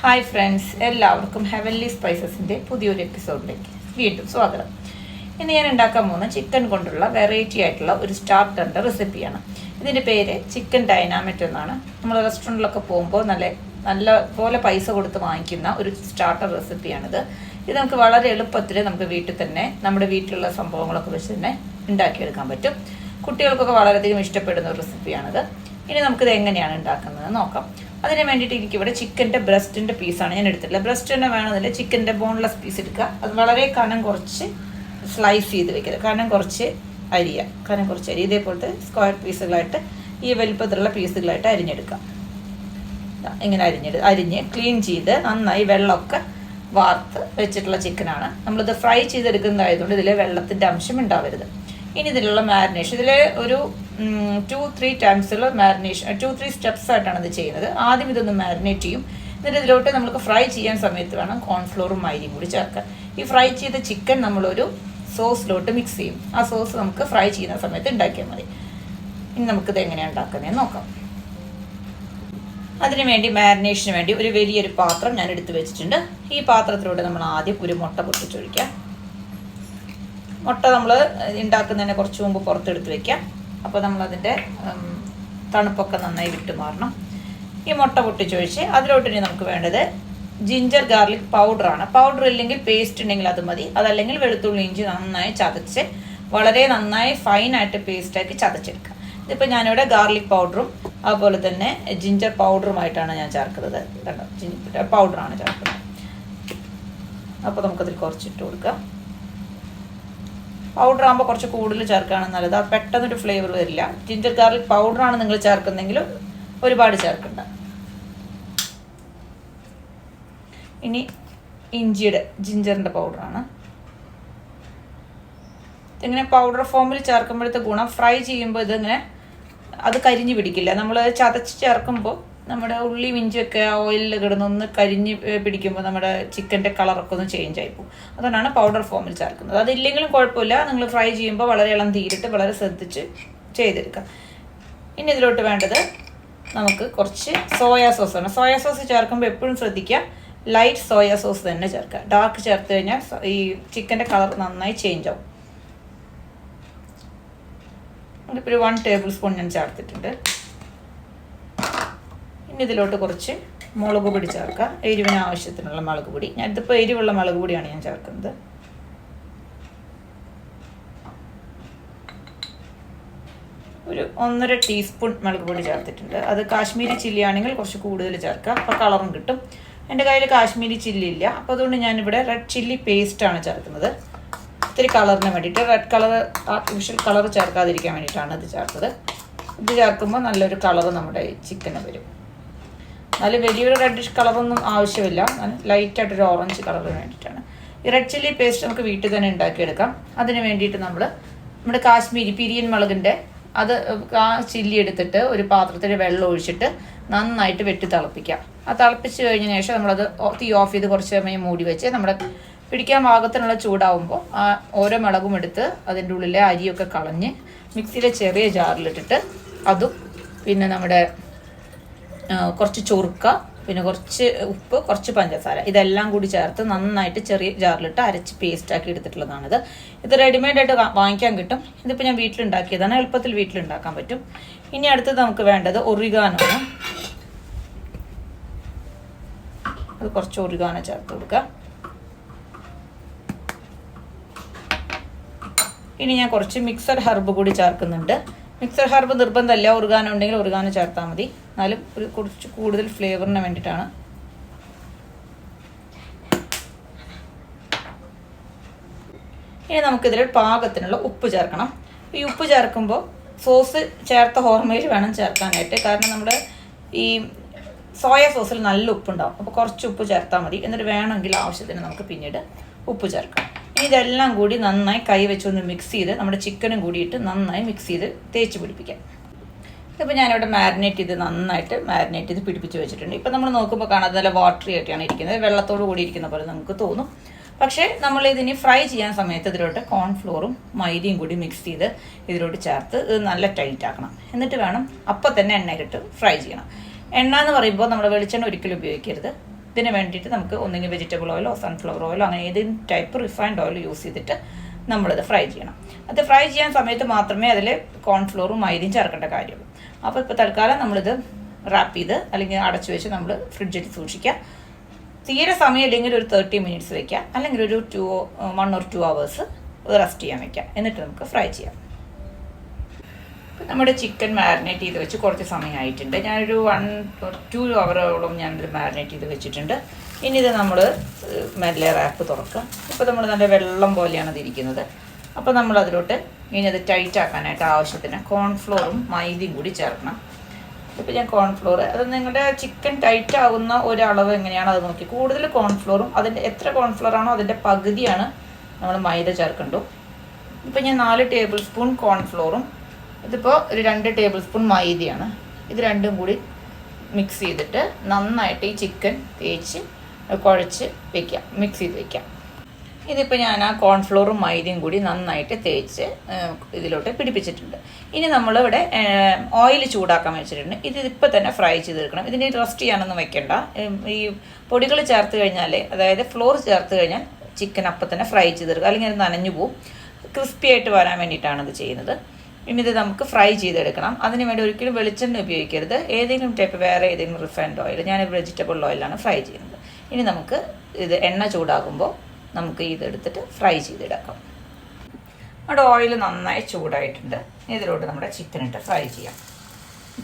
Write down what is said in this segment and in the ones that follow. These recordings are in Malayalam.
ഹായ് ഫ്രണ്ട്സ് എല്ലാവർക്കും ഹെവൻലി സ്പൈസസിന്റെ പുതിയൊരു എപ്പിസോഡിലേക്ക് വീണ്ടും സ്വാഗതം. ഇന്ന് ഞാൻ ഉണ്ടാക്കാൻ പോകുന്ന ചിക്കൻ കൊണ്ടുള്ള വെറൈറ്റി ആയിട്ടുള്ള ഒരു സ്റ്റാർട്ടറിന്റെ റെസിപ്പിയാണ് ഇതിന്റെ പേര് ചിക്കൻ ഡൈനാമിറ്റ് എന്നാണ്. നമ്മൾ റെസ്റ്റോറന്റിലൊക്കെ പോകുമ്പോൾ നല്ല നല്ല പോലെ പൈസ കൊടുത്ത് വാങ്ങിക്കുന്ന ഒരു സ്റ്റാർട്ടർ റെസിപ്പിയാണിത് ഇത് നമുക്ക് വളരെ എളുപ്പത്തിൽ നമുക്ക് വീട്ടിൽ തന്നെ നമ്മുടെ വീട്ടിലുള്ള സംഭവങ്ങളൊക്കെ വെച്ച് തന്നെ ഉണ്ടാക്കിയെടുക്കാൻ പറ്റും. കുട്ടികൾക്കൊക്കെ വളരെയധികം ഇഷ്ടപ്പെടുന്ന ഒരു റെസിപ്പിയാണിത് ഇനി നമുക്കിത് എങ്ങനെയാണ് ഉണ്ടാക്കുന്നത് നോക്കാം. അതിന് വേണ്ടിയിട്ട് എനിക്കിവിടെ ചിക്കന്റെ ബ്രസ്റ്റിന്റെ പീസാണ് ഞാൻ എടുത്തിട്ടുള്ളത്. ബ്രസ്റ്റ് തന്നെ വേണമെന്നില്ല ചിക്കന്റെ ബോൺലെസ് പീസ് എടുക്കുക. അത് വളരെ കനം കുറച്ച് സ്ലൈസ് ചെയ്ത് വെക്കുക കനം കുറച്ച് അരിയ കനം കുറച്ച് അരി ഇതേപോലത്തെ സ്ക്വയർ പീസുകളായിട്ട് ഈ വലുപ്പത്തിലുള്ള പീസുകളായിട്ട് അരിഞ്ഞെടുക്കാം ദാ ഇങ്ങനെ അരിഞ്ഞെടു അരിഞ്ഞ് ക്ലീൻ ചെയ്ത് നന്നായി വെള്ളമൊക്കെ വാർത്ത് വെച്ചിട്ടുള്ള ചിക്കനാണ്. നമ്മളിത് ഫ്രൈ ചെയ്തെടുക്കുന്നതായതുകൊണ്ട് ഇതിൽ വെള്ളത്തിന്റെ അംശം ഉണ്ടാവരുത്. ഇനി ഇതിലുള്ള മാരിനേഷൻ. ഇതിൽ ഒരു ടു ത്രീ ടൈംസുള്ള മാരിനേഷൻ ടു ത്രീ സ്റ്റെപ്സ് ആയിട്ടാണ് ഇത് ചെയ്യുന്നത്. ആദ്യം ഇതൊന്ന് മാരിനേറ്റ് ചെയ്യും. എന്നിട്ട് ഇതിലോട്ട് നമുക്ക് ഫ്രൈ ചെയ്യാൻ സമയത്ത് വേണം കോൺഫ്ലോറും മൈരിയും കൂടി ചേർക്കാൻ. ഈ ഫ്രൈ ചെയ്ത ചിക്കൻ നമ്മളൊരു സോസിലോട്ട് മിക്സ് ചെയ്യും. ആ സോസ് നമുക്ക് ഫ്രൈ ചെയ്യുന്ന സമയത്ത് ഉണ്ടാക്കിയാൽ മതി. ഇനി നമുക്കിത് എങ്ങനെയാണ് ഉണ്ടാക്കുന്നതെന്ന് നോക്കാം. അതിനു വേണ്ടി മാരിനേഷന് വേണ്ടി ഒരു വലിയൊരു പാത്രം ഞാൻ എടുത്തു വെച്ചിട്ടുണ്ട്. ഈ പാത്രത്തിലൂടെ നമ്മൾ ആദ്യം ഒരു മുട്ട പൊട്ടിച്ചൊഴിക്കാം. മുട്ട നമ്മൾ ഉണ്ടാക്കുന്നതിന് കുറച്ച് മുമ്പ് പുറത്തെടുത്ത് വെക്കാം. അപ്പോൾ നമ്മളതിന്റെ തണുപ്പൊക്കെ നന്നായി വിട്ടുമാറണം ഈ മുട്ട പൊട്ടിച്ചൊഴിച്ച് അതിലോട്ട് ഇനി നമുക്ക് വേണ്ടത് ജിഞ്ചർ ഗാർലിക് പൗഡറാണ് പൗഡർ ഇല്ലെങ്കിൽ പേസ്റ്റ് ഉണ്ടെങ്കിൽ അത് മതി. അതല്ലെങ്കിൽ വെളുത്തുള്ളി ഇഞ്ചി നന്നായി ചതച്ച് വളരെ നന്നായി ഫൈനായിട്ട് പേസ്റ്റാക്കി ചതച്ചെടുക്കുക. ഇതിപ്പോൾ ഞാനിവിടെ ഗാർലിക് പൗഡറും അതുപോലെ തന്നെ ജിഞ്ചർ പൗഡറുമായിട്ടാണ് ഞാൻ ചേർക്കുന്നത്. കണ്ടോ പൗഡറാണ് ചേർക്കുന്നത്. അപ്പോൾ നമുക്കതിൽ കുറച്ചിട്ട് കൊടുക്കാം. പൗഡർ ആകുമ്പോൾ കുറച്ച് കൂടുതൽ ചേർക്കുകയാണ് നല്ലത്. അത് പെട്ടെന്നൊരു ഫ്ലേവർ വരില്ല. ജിഞ്ചർ ഗാർലിക് പൗഡറാണ് നിങ്ങൾ ചേർക്കുന്നെങ്കിൽ ഒരുപാട് ചേർക്കണ്ട. ഇനി ഇഞ്ചിയുടെ ജിഞ്ചറിന്റെ പൗഡറാണ് ഇങ്ങനെ പൗഡർ ഫോമിൽ ചേർക്കുമ്പോഴത്തെ ഗുണം ഫ്രൈ ചെയ്യുമ്പോൾ ഇതിങ്ങനെ അത് കരിഞ്ഞു പിടിക്കില്ല. നമ്മൾ ചതച്ച് ചേർക്കുമ്പോൾ നമ്മുടെ ഉള്ളി ഇഞ്ചിയൊക്കെ ഓയിലിൽ കിടന്നൊന്ന് കരിഞ്ഞ് പിടിക്കുമ്പോൾ നമ്മുടെ ചിക്കന്റെ കളറൊക്കെ ഒന്ന് ചേഞ്ച് ആയി പോകും. അതുകൊണ്ടാണ് പൗഡർ ഫോമിൽ ചേർക്കുന്നത്. അതില്ലെങ്കിലും കുഴപ്പമില്ല. നിങ്ങൾ ഫ്രൈ ചെയ്യുമ്പോൾ വളരെ ഇളം തീരിട്ട് വളരെ ശ്രദ്ധിച്ച് ചെയ്തെടുക്കുക. ഇനി ഇതിലോട്ട് വേണ്ടത് നമുക്ക് കുറച്ച് സോയാ സോസാണ് സോയാ സോസ് ചേർക്കുമ്പോൾ എപ്പോഴും ശ്രദ്ധിക്കുക. ലൈറ്റ് സോയാ സോസ് തന്നെ ചേർക്കുക. ഡാർക്ക് ചേർത്ത് കഴിഞ്ഞാൽ ഈ ചിക്കന്റെ കളർ നന്നായി ചേഞ്ച് ആവും. ഇപ്പോൾ ഒരു വൺ ടേബിൾ സ്പൂൺ ഞാൻ ചേർത്തിട്ടുണ്ട്. ഇനി ഇതിലോട്ട് കുറച്ച് മുളക് പൊടി ചേർക്കാം എരിവിന് ആവശ്യത്തിനുള്ള മുളക് പൊടി. ഞാൻ ഇതിപ്പോൾ എരിവുള്ള മുളക് പൊടിയാണ് ഞാൻ ചേർക്കുന്നത്. ഒരു ഒന്നര ടീസ്പൂൺ മുളക് പൊടി ചേർത്തിട്ടുണ്ട്. അത് കാശ്മീരി ചില്ലി ആണെങ്കിൽ കുറച്ച് കൂടുതൽ ചേർക്കാം. അപ്പോൾ കളറും കിട്ടും. എന്റെ കയ്യിൽ കാശ്മീരി ചില്ലി ഇല്ല. അപ്പോൾ അതുകൊണ്ട് ഞാനിവിടെ റെഡ് ചില്ലി പേസ്റ്റാണ് ചേർക്കുന്നത്. ഇത്തിരി കളറിന് വേണ്ടിയിട്ട് റെഡ് കളർ ആർട്ടിഫിഷ്യൽ കളർ ചേർക്കാതിരിക്കാൻ വേണ്ടിയിട്ടാണ് ഇത് ചേർത്തത്. ഇത് ചേർക്കുമ്പോൾ നല്ലൊരു കളർ നമ്മുടെ ചിക്കന് വരും. എന്നാലും വലിയൊരു റെഡിഷ് കളറൊന്നും ആവശ്യമില്ല. ലൈറ്റായിട്ടൊരു ഓറഞ്ച് കളർ വേണ്ടിയിട്ടാണ്. ഈ റെഡ് ചില്ലി പേസ്റ്റ് നമുക്ക് വീട്ടിൽ തന്നെ ഉണ്ടാക്കിയെടുക്കാം. അതിന് വേണ്ടിയിട്ട് നമ്മൾ നമ്മുടെ കാശ്മീരി പിരിയൻ മുളകിന്റെ അത് ആ ചില്ലി എടുത്തിട്ട് ഒരു പാത്രത്തിൽ വെള്ളം ഒഴിച്ചിട്ട് നന്നായിട്ട് വെട്ടി തിളപ്പിക്കാം. ആ തിളപ്പിച്ച് കഴിഞ്ഞ ശേഷം നമ്മളത് തീ ഓഫ് ചെയ്ത് കുറച്ച് സമയം മൂടി വെച്ച് നമ്മുടെ പിടിക്കാൻ പാകത്തിനുള്ള ചൂടാവുമ്പോൾ ആ ഓരോ മുളകും എടുത്ത് അതിന്റെ ഉള്ളിലെ അരിയൊക്കെ കളഞ്ഞ് മിക്സിയിലെ ചെറിയ ജാറിലിട്ടിട്ട് അതും പിന്നെ നമ്മുടെ കുറച്ച് ചൊറുക്ക പിന്നെ കുറച്ച് ഉപ്പ് കുറച്ച് പഞ്ചസാര. ഇതെല്ലാം കൂടി ചേർത്ത് നന്നായിട്ട് ചെറിയ ജാറിലിട്ട് അരച്ച് പേസ്റ്റാക്കി എടുത്തിട്ടുള്ളതാണിത്. ഇത് റെഡിമെയ്ഡ് ആയിട്ട് വാങ്ങിക്കാൻ കിട്ടും. ഇതിപ്പോൾ ഞാൻ വീട്ടിലുണ്ടാക്കിയതാണ്. എളുപ്പത്തിൽ വീട്ടിലുണ്ടാക്കാൻ പറ്റും. ഇനി അടുത്തത് നമുക്ക് വേണ്ടത് ഒറിഗാനോ ആണ് അത് കുറച്ച് ഒറിഗാനോ ചേർത്ത് കൊടുക്കുക ഇനി ഞാൻ കുറച്ച് മിക്സർ ഹെർബ് കൂടി ചേർക്കുന്നുണ്ട്. Mixer herb നിർബന്ധമല്ല. ഒറുഗാനോ ഉണ്ടെങ്കിൽ ഒറുഗാനോ ചേർത്താൽ മതി. എന്നാലും ഒരു കുറച്ച് കൂടുതൽ ഫ്ലേവറിന് വേണ്ടിയിട്ടാണ്. ഇനി നമുക്കിതിൽ പാകത്തിനുള്ള ഉപ്പ് ചേർക്കണം. ഈ ഉപ്പ് ചേർക്കുമ്പോൾ സോസ് ചേർത്ത ഹോർമയിൽ വേണം ചേർക്കാനായിട്ട്. കാരണം നമ്മുടെ ഈ സോയ സോസിൽ നല്ല ഉപ്പുണ്ടാവും. അപ്പോൾ കുറച്ച് ഉപ്പ് ചേർത്താൽ മതി. എന്നിട്ട് വേണമെങ്കിൽ ആവശ്യത്തിന് നമുക്ക് പിന്നീട് ഉപ്പ് ചേർക്കാം. ഇനി ഇതെല്ലാം കൂടി നന്നായി കൈ വെച്ചൊന്ന് മിക്സ് ചെയ്ത് നമ്മുടെ ചിക്കനും കൂടിയിട്ട് നന്നായി മിക്സ് ചെയ്ത് തേച്ച് പിടിപ്പിക്കാം. ഇതിപ്പോൾ ഞാനിവിടെ മാരിനേറ്റ് ചെയ്ത് നന്നായിട്ട് മാരിനേറ്റ് ചെയ്ത് പിടിപ്പിച്ച് വെച്ചിട്ടുണ്ട്. ഇപ്പം നമ്മൾ നോക്കുമ്പോൾ കാണാതെ നല്ല വാട്ടറി ആയിട്ടാണ് ഇരിക്കുന്നത്. വെള്ളത്തോട് കൂടി ഇരിക്കുന്ന പോലെ നമുക്ക് തോന്നും. പക്ഷേ നമ്മൾ ഇതിന് ഫ്രൈ ചെയ്യാൻ സമയത്ത് ഇതിലോട്ട് കോൺഫ്ലോറും മൈദയും കൂടി മിക്സ് ചെയ്ത് ഇതിലോട്ട് ചേർത്ത് ഇത് നല്ല ടൈറ്റ് ആക്കണം. എന്നിട്ട് വേണം അപ്പം തന്നെ എണ്ണയിലിട്ട് ഫ്രൈ ചെയ്യണം. എണ്ണ എന്ന് പറയുമ്പോൾ നമ്മൾ വെളിച്ചെണ്ണ ഒരിക്കലും ഉപയോഗിക്കരുത്. ഇതിന് വേണ്ടിയിട്ട് നമുക്ക് ഒന്നെങ്കിൽ വെജിറ്റബിൾ ഓയിലോ സൺഫ്ലവർ ഓയിലോ അങ്ങനെ ഏതെങ്കിലും ടൈപ്പ് റിഫൈൻഡ് ഓയിൽ യൂസ് ചെയ്തിട്ട് നമ്മളിത് ഫ്രൈ ചെയ്യണം. അത് ഫ്രൈ ചെയ്യാൻ സമയത്ത് മാത്രമേ അതിൽ കോൺഫ്ലോറും മൈദയും ചേർക്കേണ്ട കാര്യമുള്ളൂ. അപ്പോൾ ഇപ്പോൾ തൽക്കാലം നമ്മളിത് റാപ്പ് ചെയ്ത് അല്ലെങ്കിൽ അടച്ചു വെച്ച് നമ്മൾ ഫ്രിഡ്ജിൽ സൂക്ഷിക്കുക. തീരെ സമയമില്ലെങ്കിൽ ഒരു തേർട്ടി മിനിറ്റ്സ് വെക്കാം അല്ലെങ്കിൽ ഒരു two one or two hours rest ചെയ്യാൻ വെക്കാം എന്നിട്ട് നമുക്ക് ഫ്രൈ ചെയ്യാം. നമ്മുടെ ചിക്കൻ മാരിനേറ്റ് ചെയ്ത് വെച്ച് കുറച്ച് സമയമായിട്ടുണ്ട്. ഞാനൊരു വൺ ടു അവറോളം ഞാനിത് മാരിനേറ്റ് ചെയ്ത് വെച്ചിട്ടുണ്ട്. ഇനി ഇത് നമ്മൾ മെല്ലെ റാപ്പ് തുറക്കാം ഇപ്പോൾ നമ്മൾ നല്ല വെള്ളം പോലെയാണ് ഇരിക്കുന്നത് അപ്പോൾ നമ്മൾ അതിലോട്ട് ഇനി അത് ടൈറ്റ് ആക്കാനായിട്ട് ആവശ്യത്തിന് കോൺഫ്ലോറും മൈദയും കൂടി ചേർക്കണം. ഇപ്പോൾ ഞാൻ കോൺഫ്ലോർ അത് നിങ്ങളുടെ ചിക്കൻ ടൈറ്റ് ആകുന്ന ഒരളവ് എങ്ങനെയാണ് അത് നോക്കി. കൂടുതൽ കോൺഫ്ലോറും അതിന്റെ എത്ര കോൺഫ്ലോറാണോ അതിന്റെ പകുതിയാണ് നമ്മൾ മൈദ ചേർക്കേണ്ടു ഇപ്പം ഞാൻ നാല് ടേബിൾ സ്പൂൺ കോൺഫ്ലോറും ഇതിപ്പോൾ ഒരു രണ്ട് ടേബിൾ സ്പൂൺ മൈദയാണ്. ഇത് രണ്ടും കൂടി മിക്സ് ചെയ്തിട്ട് നന്നായിട്ട് ഈ ചിക്കൻ തേച്ച് കുഴച്ച് വെക്കാം മിക്സ് ചെയ്ത് വെക്കാം ഇതിപ്പോൾ ഞാൻ ആ കോൺഫ്ലോറും മൈദയും കൂടി നന്നായിട്ട് തേച്ച് ഇതിലോട്ട് പിടിപ്പിച്ചിട്ടുണ്ട്. ഇനി നമ്മളിവിടെ ഓയിൽ ചൂടാക്കാൻ വെച്ചിട്ടുണ്ട്. ഇത് ഇപ്പോൾ തന്നെ ഫ്രൈ ചെയ്തെടുക്കണം. ഇതിന് റെസ്റ്റ് ചെയ്യാനൊന്നും വെക്കണ്ട. ഈ പൊടികൾ ചേർത്ത് കഴിഞ്ഞാൽ അതായത് ഫ്ലോർ ചേർത്ത് കഴിഞ്ഞാൽ ചിക്കൻ അപ്പം തന്നെ ഫ്രൈ ചെയ്തെടുക്കുക. അല്ലെങ്കിൽ അത് നനഞ്ഞു പോവും. ക്രിസ്പി ആയിട്ട് വരാൻ വേണ്ടിയിട്ടാണ് ഇത് ചെയ്യുന്നത്. ഇനി ഇത് നമുക്ക് ഫ്രൈ ചെയ്തെടുക്കണം. അതിന് വേണ്ടി ഒരിക്കലും വെളിച്ചെണ്ണ ഉപയോഗിക്കരുത്. ഏതെങ്കിലും ടൈപ്പ് വേറെ ഏതെങ്കിലും റിഫൈൻഡ് ഓയിൽ ഞാൻ വെജിറ്റബിൾ ഓയിലാണ് ഫ്രൈ ചെയ്യുന്നത്. ഇനി നമുക്ക് ഇത് എണ്ണ ചൂടാകുമ്പോൾ നമുക്ക് ഇതെടുത്തിട്ട് ഫ്രൈ ചെയ്തെടുക്കാം. അവിടെ ഓയിൽ നന്നായി ചൂടായിട്ടുണ്ട്. ഇതിലോട്ട് നമ്മുടെ ചിക്കൻ ഇട്ട് ഫ്രൈ ചെയ്യാം.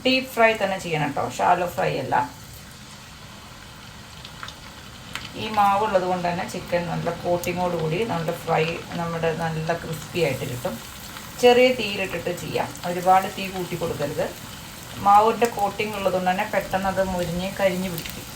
ഡീപ്പ് ഫ്രൈ തന്നെ ചെയ്യണം കേട്ടോ ഷാലോ ഫ്രൈ അല്ല. ഈ മാവുള്ളത് കൊണ്ട് തന്നെ ചിക്കൻ നല്ല കോട്ടിങ്ങോട് കൂടി നമ്മുടെ ഫ്രൈ നമ്മുടെ നല്ല ക്രിസ്പി ആയിട്ട് കിട്ടും. ചെറിയ തീയിലിട്ടിട്ട് ചെയ്യാം. ഒരുപാട് തീ കൂട്ടി കൊടുക്കരുത്. മാവിന്റെ കോട്ടിംഗ് ഉള്ളതുകൊണ്ട് തന്നെ പെട്ടെന്ന് അത് മുരിഞ്ഞ് കരിഞ്ഞ് പിടിക്കും.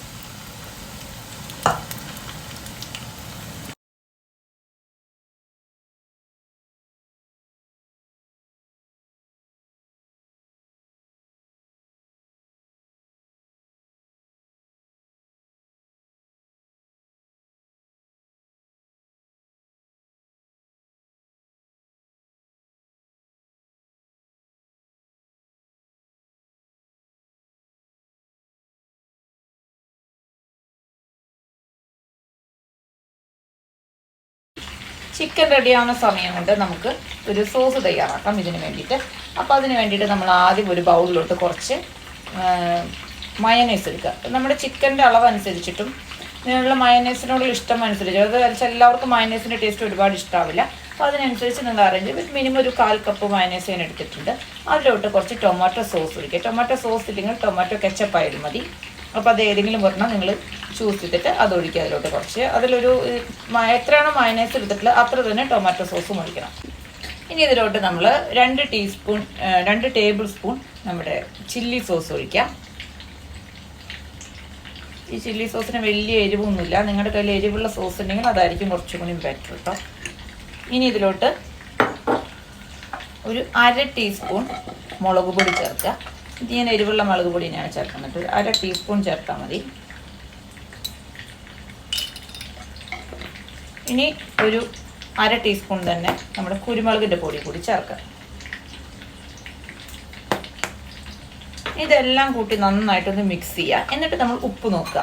ചിക്കൻ റെഡിയാവുന്ന സമയം കൊണ്ട് നമുക്ക് ഒരു സോസ് തയ്യാറാക്കാം ഇതിന് വേണ്ടിയിട്ട്. അപ്പോൾ അതിന് വേണ്ടിയിട്ട് നമ്മൾ ആദ്യം ഒരു ബൗളിലോട്ട് കുറച്ച് മയനൈസ് എടുക്കുക. നമ്മുടെ ചിക്കന്റെ അളവ് അനുസരിച്ചിട്ടും നിങ്ങളുടെ മയനൈസിനോടുള്ള ഇഷ്ടം അനുസരിച്ച് അത് വെച്ചാൽ എല്ലാവർക്കും മയനൈസിന്റെ ടേസ്റ്റ് ഒരുപാട് ഇഷ്ടാവില്ല. അപ്പോൾ അതിനനുസരിച്ച് നിങ്ങൾ അറേഞ്ച് ചെയ്ത് മിനിമം ഒരു കാൽ കപ്പ് മയനൈസ് ഞാൻ എടുത്തിട്ടുണ്ട്. അതിലോട്ട് കുറച്ച് ടൊമാറ്റോ സോസ് ഒഴിക്കുക. ടൊമാറ്റോ സോസ് ഇല്ലെങ്കിൽ ടൊമാറ്റോ കെച്ചപ്പ് ആയാലും മതി. അപ്പോൾ അത് ഏതെങ്കിലും പറഞ്ഞാൽ നിങ്ങൾ ചൂസ് ചെയ്തിട്ട് അത് ഒഴിക്കുക അതിലോട്ട് കുറച്ച്. അതിലൊരു എത്രയാണ് മയനൈസ് എടുത്തിട്ടുള്ളത് അത്ര തന്നെ ടൊമാറ്റോ സോസും ഒഴിക്കണം. ഇനി ഇതിലോട്ട് നമ്മൾ രണ്ട് ടീസ്പൂൺ രണ്ട് ടേബിൾ സ്പൂൺ നമ്മുടെ ചില്ലി സോസ് ഒഴിക്കാം. ഈ ചില്ലി സോസിന് വലിയ എരിവൊന്നുമില്ല. നിങ്ങളുടെ കയ്യിൽ എരിവുള്ള സോസ് ഉണ്ടെങ്കിൽ അതായിരിക്കും കുറച്ചും കൂടി ബെറ്റർ കേട്ടോ ഇനി ഇതിലോട്ട് ഒരു അര ടീസ്പൂൺ മുളക് പൊടി ചേർക്കുക. ഇത് ഞാൻ എരിവുള്ള മുളക് പൊടി തന്നെയാണ് ചേർക്കുന്നത് ഒരു അര ടീസ്പൂൺ ചേർത്താൽ മതി. ഇനി ഒരു അര ടീസ്പൂൺ തന്നെ നമ്മുടെ കുരുമുളകിന്റെ പൊടി കൂടി ചേർക്കാം. ഇതെല്ലാം കൂട്ടി നന്നായിട്ടൊന്ന് മിക്സ് ചെയ്യുക എന്നിട്ട് നമ്മൾ ഉപ്പ് നോക്കുക.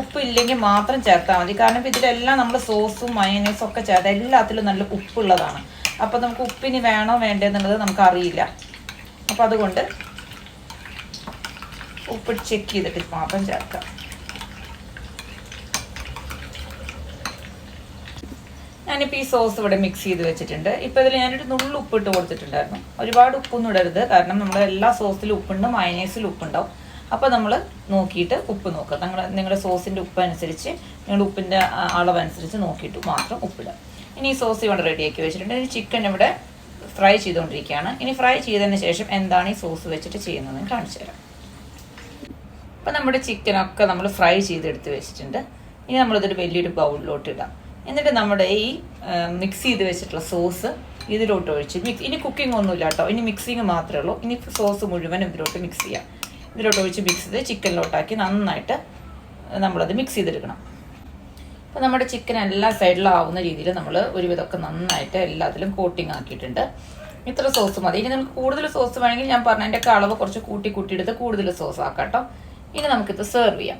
ഉപ്പ് ഇല്ലെങ്കിൽ മാത്രം ചേർത്താൽ മതി. കാരണം ഇതിലെല്ലാം നമ്മൾ സോസും മയനീസും ഒക്കെ ചേർത്ത് എല്ലാത്തിലും നല്ല ഉപ്പുള്ളതാണ്. അപ്പോൾ നമുക്ക് ഉപ്പിന് വേണോ വേണ്ടതെന്നുള്ളത് നമുക്ക് അറിയില്ല അപ്പോൾ അതുകൊണ്ട് ഉപ്പ് ചെക്ക് ചെയ്തിട്ട് മാത്രം ചേർക്കാം. ഞാനിപ്പോൾ ഈ സോസ് ഇവിടെ മിക്സ് ചെയ്ത് വെച്ചിട്ടുണ്ട്. ഇപ്പോൾ ഇതിൽ ഞാനൊരു നുള്ളു ഉപ്പിട്ട് കൊടുത്തിട്ടുണ്ടായിരുന്നു. ഒരുപാട് ഉപ്പൊന്നും ഇടരുത്. കാരണം നമ്മൾ എല്ലാ സോസിലും ഉപ്പുണ്ട് മയനൈസിലും ഉപ്പുണ്ടാവും. അപ്പോൾ നമ്മൾ നോക്കിയിട്ട് ഉപ്പ് നോക്കുക. നിങ്ങൾ നിങ്ങളുടെ സോസിന്റെ ഉപ്പ് അനുസരിച്ച് നിങ്ങളുടെ ഉപ്പിന്റെ അളവ് അനുസരിച്ച് നോക്കിയിട്ട് മാത്രം ഉപ്പിടുക. ഇനി ഈ സോസ് ഇവിടെ റെഡിയാക്കി വെച്ചിട്ടുണ്ട്. ഇനി ചിക്കൻ ഇവിടെ ഫ്രൈ ചെയ്തുകൊണ്ടിരിക്കുകയാണ്. ഇനി ഫ്രൈ ചെയ്തതിന് ശേഷം എന്താണ് ഈ സോസ് വെച്ചിട്ട് ചെയ്യുന്നതെന്ന് കാണിച്ചു തരാം. അപ്പം നമ്മുടെ ചിക്കനൊക്കെ നമ്മൾ ഫ്രൈ ചെയ്തെടുത്ത് വെച്ചിട്ടുണ്ട്. ഇനി നമ്മളിതൊരു വലിയൊരു ബൗളിലോട്ട് ഇടാം. എന്നിട്ട് നമ്മുടെ ഈ മിക്സ് ചെയ്ത് വെച്ചിട്ടുള്ള സോസ് ഇതിലോട്ട് ഒഴിച്ച് മിക്സ് ഇനി കുക്കിംഗ് ഒന്നുമില്ല കേട്ടോ. ഇനി മിക്സിങ് മാത്രമേ ഉള്ളൂ. ഇനി സോസ് മുഴുവൻ ഇതിലോട്ട് മിക്സ് ചെയ്യാം. ഇതിലോട്ട് ഒഴിച്ച് മിക്സ് ചെയ്ത് ചിക്കനിലോട്ടാക്കി നന്നായിട്ട് നമ്മളത് മിക്സ് ചെയ്തെടുക്കണം. അപ്പോൾ നമ്മുടെ ചിക്കൻ എല്ലാ സൈഡിലും ആവുന്ന രീതിയിൽ നമ്മൾ ഒരുവിധമൊക്കെ നന്നായിട്ട് എല്ലാത്തിലും കോട്ടിങ് ആക്കിയിട്ടുണ്ട്. ഇത്ര സോസ് മതി. ഇനി നമുക്ക് കൂടുതൽ സോസ് വേണമെങ്കിൽ ഞാൻ പറഞ്ഞ അതിന്റെ അളവ് കുറച്ച് കൂട്ടി കൂട്ടിയെടുത്ത് കൂടുതൽ സോസ് ആക്കാം കേട്ടോ. ഇനി നമുക്കിത് സെർവ് ചെയ്യാം.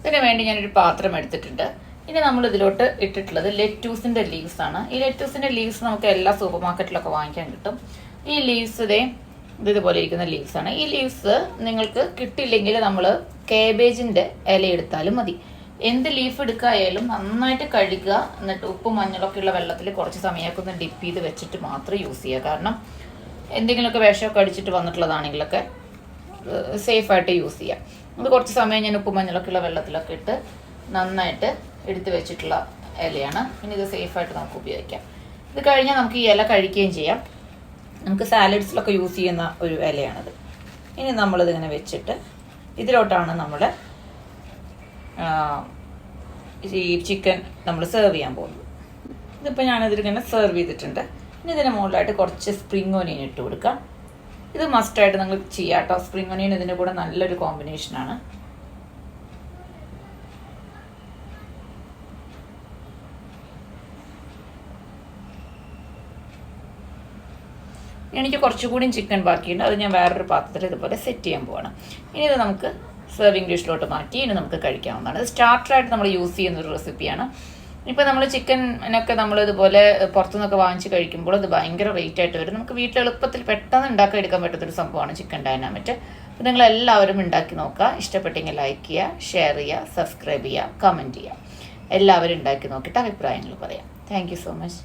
ഇതിന് വേണ്ടി ഞാനൊരു പാത്രം എടുത്തിട്ടുണ്ട്. ഇനി നമ്മൾ ഇതിലോട്ട് ഇട്ടിട്ടുള്ളത് ലെറ്റൂസിന്റെ ലീവ്സ് ആണ്. ഈ ലെറ്റൂസിന്റെ ലീവ്സ് നമുക്ക് എല്ലാ സൂപ്പർ മാർക്കറ്റിലൊക്കെ വാങ്ങിക്കാൻ കിട്ടും. ഈ ലീവ്സ് ഇതേ ഇത് ഇതുപോലെ ഇരിക്കുന്ന ലീവ്സ് ആണ്. ഈ ലീവ്സ് നിങ്ങൾക്ക് കിട്ടില്ലെങ്കിൽ നമ്മൾ കേബേജിന്റെ ഇല എടുത്താലും മതി. എന്ത് ലീഫ് എടുക്കായാലും നന്നായിട്ട് കഴുകുക എന്നിട്ട് ഉപ്പും മഞ്ഞളൊക്കെ ഉള്ള വെള്ളത്തിൽ കുറച്ച് സമയമൊക്കെ ഒന്ന് ഡിപ്പ് ചെയ്ത് വെച്ചിട്ട് മാത്രം യൂസ് ചെയ്യുക. കാരണം എന്തെങ്കിലുമൊക്കെ വിഷമൊക്കെ അടിച്ചിട്ട് വന്നിട്ടുള്ളതാണെങ്കിലൊക്കെ സേഫായിട്ട് യൂസ് ചെയ്യാം. അത് കുറച്ച് സമയം ഞാൻ ഉപ്പും മഞ്ഞളൊക്കെ ഉള്ള വെള്ളത്തിലൊക്കെ ഇട്ട് നന്നായിട്ട് എടുത്ത് വെച്ചിട്ടുള്ള ഇലയാണ്. ഇനി ഇത് സേഫ് ആയിട്ട് നമുക്ക് ഉപയോഗിക്കാം. ഇത് കഴിഞ്ഞാൽ നമുക്ക് ഈ ഇല കഴിക്കുകയും ചെയ്യാം. നമുക്ക് സാലഡ്സിലൊക്കെ യൂസ് ചെയ്യുന്ന ഒരു ഇലയാണിത്. ഇനി നമ്മളിതിങ്ങനെ വെച്ചിട്ട് ഇതിലോട്ടാണ് നമ്മൾ ഈ ചിക്കൻ നമ്മൾ സെർവ് ചെയ്യാൻ പോകുന്നത്. ഇതിപ്പോൾ ഞാനിതിലിങ്ങനെ സെർവ് ചെയ്തിട്ടുണ്ട്. ഇനി ഇതിന് മുകളിലായിട്ട് കുറച്ച് സ്പ്രിംഗ് ഒനിയൻ ഇട്ട് കൊടുക്കാം. ഇത് മസ്റ്റായിട്ട് നിങ്ങൾ ചെയ്യാം കേട്ടോ സ്പ്രിംഗ് ഒനിയൻ ഇതിന്റെ കൂടെ നല്ലൊരു കോമ്പിനേഷനാണ് എനിക്ക് കുറച്ചുകൂടി ചിക്കൻ ബാക്കിയുണ്ട്. അത് ഞാൻ വേറൊരു പാത്രത്തിൽ ഇതുപോലെ സെറ്റ് ചെയ്യാൻ പോവാണ്. ഇനി ഇത് നമുക്ക് സെർവിങ് ഡിഷിലോട്ട് മാറ്റി ഇനി നമുക്ക് കഴിക്കാവുന്നതാണ്. സ്റ്റാർട്ടറായിട്ട് നമ്മൾ യൂസ് ചെയ്യുന്ന ഒരു റെസിപ്പിയാണ് ഇപ്പോൾ നമ്മൾ ചിക്കനൊക്കെ നമ്മൾ ഇതുപോലെ പുറത്തുനിന്നൊക്കെ വാങ്ങിച്ച് കഴിക്കുമ്പോൾ ഇത് ഭയങ്കര റേറ്റ് ആയിട്ട് വരും. നമുക്ക് വീട്ടിൽ എളുപ്പത്തിൽ പെട്ടെന്ന് ഉണ്ടാക്കി എടുക്കാൻ പറ്റുന്നൊരു സംഭവമാണ് ചിക്കൻ ഡൈനാമിറ്റ് അപ്പോൾ നിങ്ങൾ എല്ലാവരും ഉണ്ടാക്കി നോക്കുക. ഇഷ്ടപ്പെട്ടെങ്കിൽ ലൈക്ക് ചെയ്യുക ഷെയർ ചെയ്യുക സബ്സ്ക്രൈബ് ചെയ്യുക കമന്റ് ചെയ്യുക. എല്ലാവരും ഉണ്ടാക്കി നോക്കിയിട്ട് അഭിപ്രായങ്ങൾ പറയാം. Thank so much